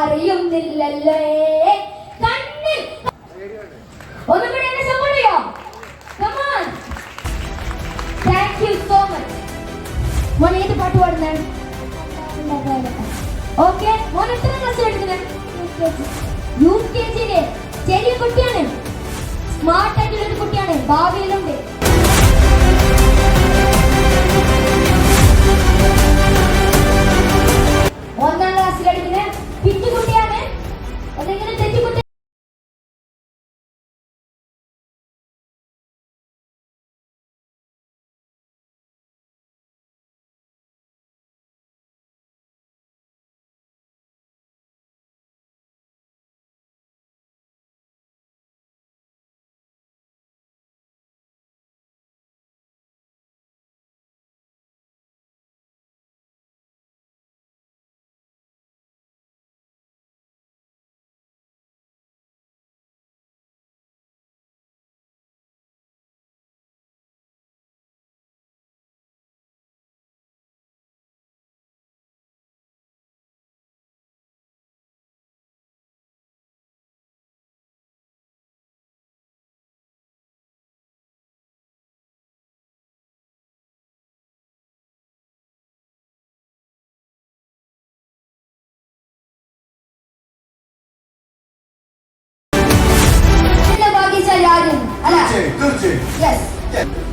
അറിയുന്നില്ലല്ലേ? കണ്ണിൽ ഒന്നും എന്നെ സപ്പോർട്ട് ചെയ്യോ? കമാൺ താങ്ക് സോ മച്ച് മോനെ ഏത് പാട്ട് പാടുന്നേ? ഓക്കെ മോൻ എത്ര ക്ലാസ് എടുക്കുന്നത് യു കെ ചെറിയ കുട്ടിയാണ്. സ്മാർട്ട് ആയിട്ടുള്ള ഒരു കുട്ടിയാണ്. ഭാവിയിലുണ്ട്. ഒന്നാം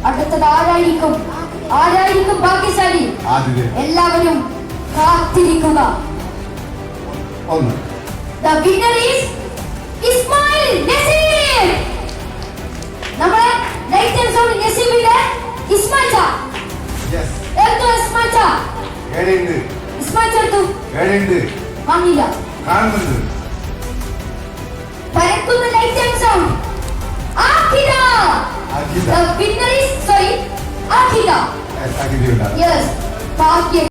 അടുത്തത് ആരായിരിക്കും? ആരായിരിക്കും ഭാഗ്യശാലി? എല്ലാവരും കാത്തിരിക്കുക. ഒന്ന്. The winner is Ismail Naseer light and sound നസീമിലെ Ismail ചാ യെസ് എടുത്തു ഇസ്മായിൽ ചാ ഇസ്മായിൽ ചാ എടുത്തു. ഏഴുണ്ട് വാങ്ങില്ല കാണുന്നുണ്ട്. പരക്കുന്ന light and sound Akhida Akhila The uh, winner is sorry, Yes, Akhila. Yes,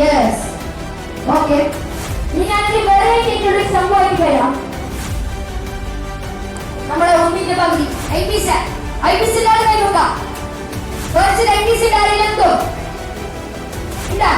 yes okay ഇനി ഞാനൊരു വെറൈറ്റി സംഭവം വരാം. നമ്മുടെ ഒന്നിന്റെ പകുതി. I P C I P C കൈ നോക്കാം. കുറച്ച് ഐ പി സി എന്തോ? ഇതാ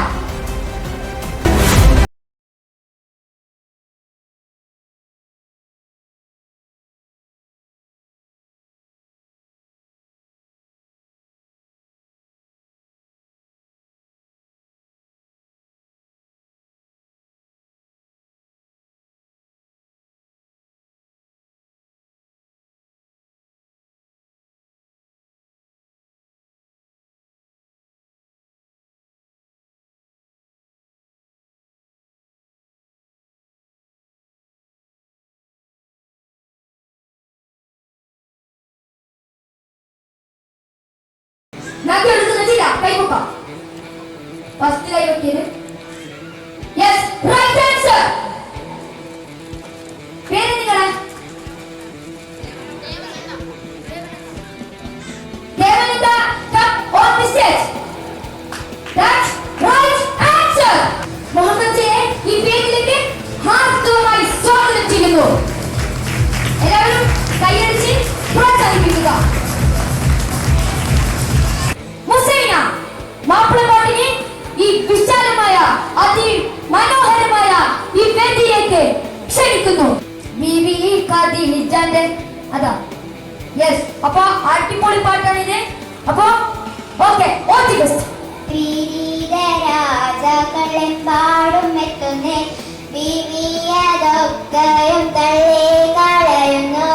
കൈമുക്കാം. ഫസ്റ്റ് കൈ വെക്കിയത്. യെസ് റൈറ്റ് ആൻസർ ഖദീജന്റെ അതാ. യെസ് അപ്പൊ അടിപൊളി ഇത് അപ്പൊ ഓക്കെ ഓൾ ദി ബെസ്റ്റ് വിരീത രാജാക്കളെമ്പാടും എത്തുന്നേ വിവിയതൊക്കെയും തള്ളി കളയുന്നു.